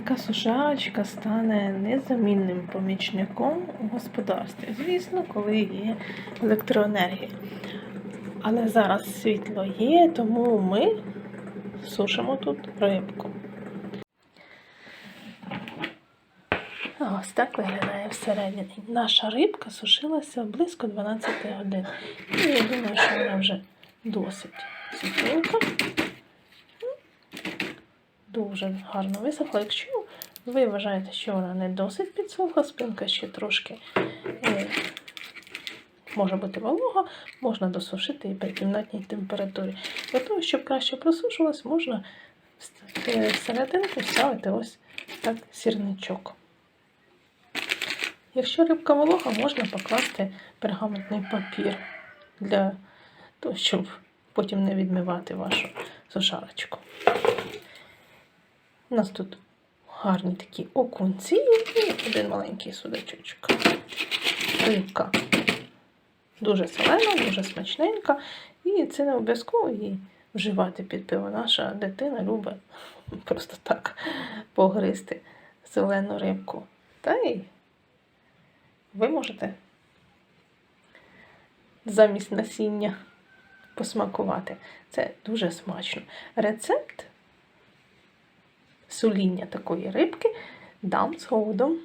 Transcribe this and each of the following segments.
така сушарочка стане незамінним помічником у господарстві. Звісно, коли є електроенергія. Але зараз світло є, тому ми сушимо тут рибку. Ось так виглядає всередині. Наша рибка сушилася близько 12 годин. І я думаю, що вона вже досить сухенька. Дуже гарно висохла. Якщо ви вважаєте, що вона не досить підсохла, спинка ще трошки е, може бути волога, можна досушити і при кімнатній температурі. Для того, щоб краще просушувалась, можна в серединку вставити ось так сірничок. Якщо рибка волога, можна покласти пергаментний папір для того, щоб потім не відмивати вашу сушарочку. У нас тут гарні такі окунці і один маленький судачочок. Рибка дуже солена, дуже смачненька. І це не обов'язково її вживати під пиво. Наша дитина любить просто так погризти зелену рибку. Та й ви можете замість насіння посмакувати. Це дуже смачно. Рецепт соління такої рибки дам згодом.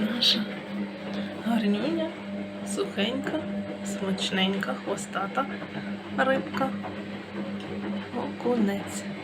Наша гарнюня, сухенька, смачненька, хвостата рибка, окунець.